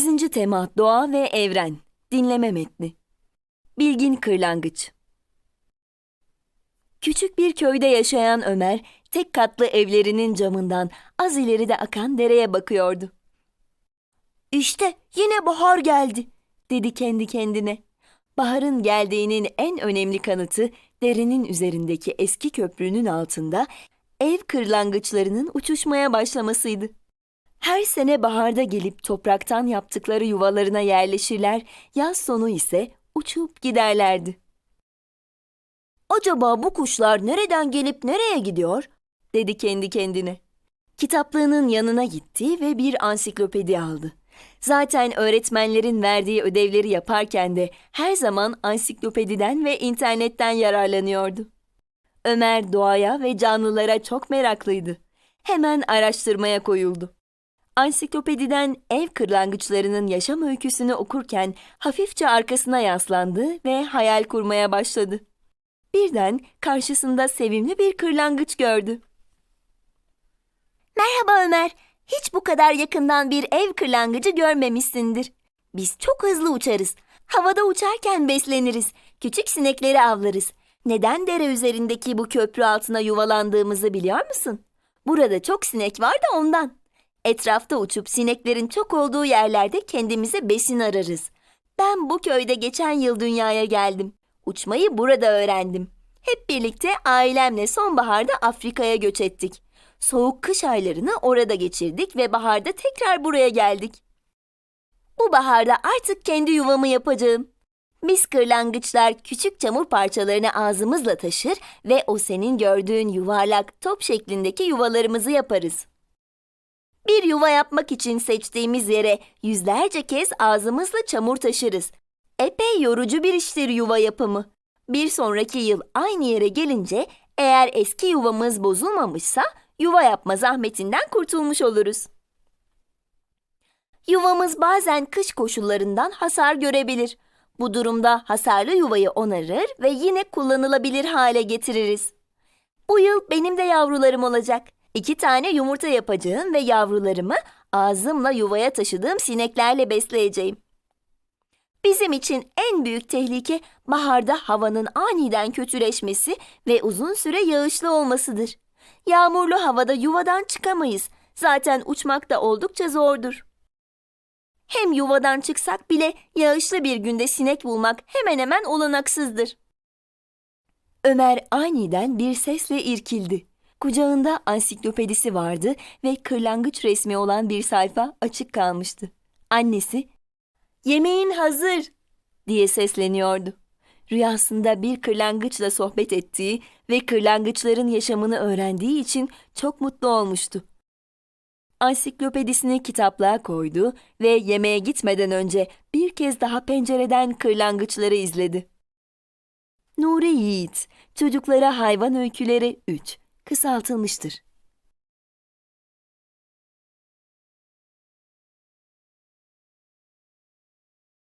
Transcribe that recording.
8. tema Doğa ve Evren Dinleme metni Bilgin Kırlangıç Küçük bir köyde yaşayan Ömer, tek katlı evlerinin camından az ileride akan dereye bakıyordu. İşte yine bahar geldi, dedi kendi kendine. Baharın geldiğinin en önemli kanıtı derenin üzerindeki eski köprünün altında ev kırlangıçlarının uçuşmaya başlamasıydı. Her sene baharda gelip topraktan yaptıkları yuvalarına yerleşirler, yaz sonu ise uçup giderlerdi. Acaba bu kuşlar nereden gelip nereye gidiyor? dedi kendi kendine. Kitaplığının yanına gitti ve bir ansiklopedi aldı. Zaten öğretmenlerin verdiği ödevleri yaparken de her zaman ansiklopediden ve internetten yararlanıyordu. Ömer doğaya ve canlılara çok meraklıydı. Hemen araştırmaya koyuldu. Ansiklopediden ev kırlangıçlarının yaşam öyküsünü okurken hafifçe arkasına yaslandı ve hayal kurmaya başladı. Birden karşısında sevimli bir kırlangıç gördü. Merhaba Ömer. Hiç bu kadar yakından bir ev kırlangıcı görmemişsindir. Biz çok hızlı uçarız. Havada uçarken besleniriz. Küçük sinekleri avlarız. Neden dere üzerindeki bu köprü altına yuvalandığımızı biliyor musun? Burada çok sinek var da ondan. Etrafta uçup sineklerin çok olduğu yerlerde kendimize besin ararız. Ben bu köyde geçen yıl dünyaya geldim. Uçmayı burada öğrendim. Hep birlikte ailemle sonbaharda Afrika'ya göç ettik. Soğuk kış aylarını orada geçirdik ve baharda tekrar buraya geldik. Bu baharda artık kendi yuvamı yapacağım. Biz kırlangıçlar küçük çamur parçalarını ağzımızla taşır ve o senin gördüğün yuvarlak top şeklindeki yuvalarımızı yaparız. Bir yuva yapmak için seçtiğimiz yere yüzlerce kez ağzımızla çamur taşırız. Epey yorucu bir iştir yuva yapımı. Bir sonraki yıl aynı yere gelince eğer eski yuvamız bozulmamışsa yuva yapma zahmetinden kurtulmuş oluruz. Yuvamız bazen kış koşullarından hasar görebilir. Bu durumda hasarlı yuvayı onarır ve yine kullanılabilir hale getiririz. Bu yıl benim de yavrularım olacak. İki tane yumurta yapacağım ve yavrularımı ağzımla yuvaya taşıdığım sineklerle besleyeceğim. Bizim için en büyük tehlike baharda havanın aniden kötüleşmesi ve uzun süre yağışlı olmasıdır. Yağmurlu havada yuvadan çıkamayız. Zaten uçmak da oldukça zordur. Hem yuvadan çıksak bile yağışlı bir günde sinek bulmak hemen hemen olanaksızdır. Ömer aniden bir sesle irkildi. Kucağında ansiklopedisi vardı ve kırlangıç resmi olan bir sayfa açık kalmıştı. Annesi, "Yemeğin hazır." diye sesleniyordu. Rüyasında bir kırlangıçla sohbet ettiği ve kırlangıçların yaşamını öğrendiği için çok mutlu olmuştu. Ansiklopedisini kitaplığa koydu ve yemeğe gitmeden önce bir kez daha pencereden kırlangıçları izledi. Nuri Yiğit, Çocuklara Hayvan Öyküleri 3, kısaltılmıştır.